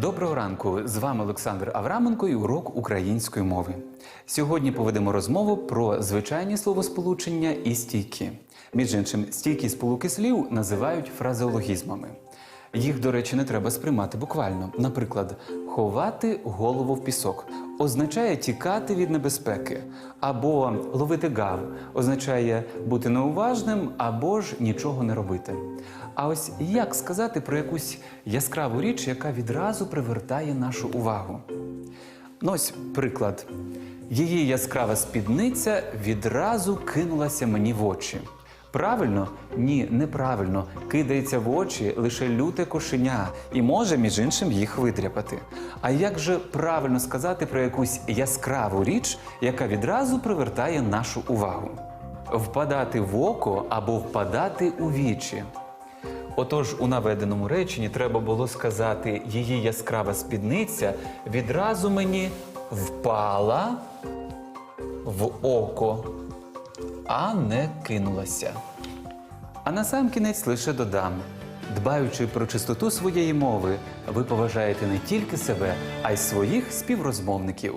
Доброго ранку! З вами Олександр Авраменко і урок української мови. Сьогодні поведемо розмову про звичайні словосполучення і стійки. Між іншим, стійкі сполуки слів називають фразеологізмами. Їх, до речі, не треба сприймати буквально. Наприклад, ховати голову в пісок означає тікати від небезпеки, або ловити гав означає бути неуважним або ж нічого не робити. А ось як сказати про якусь яскраву річ, яка відразу привертає нашу увагу? Ну, ось приклад. Її яскрава спідниця відразу кинулася мені в очі. Правильно? Ні, неправильно. Кидається в очі лише люте кошеня і може, між іншим, їх видряпати. А як же правильно сказати про якусь яскраву річ, яка відразу привертає нашу увагу? Впадати в око або впадати у вічі. Отож, у наведеному реченні треба було сказати її яскрава спідниця відразу мені впала в око, а не кинулася. А на сам кінець лише додам: дбаючи про чистоту своєї мови, ви поважаєте не тільки себе, а й своїх співрозмовників.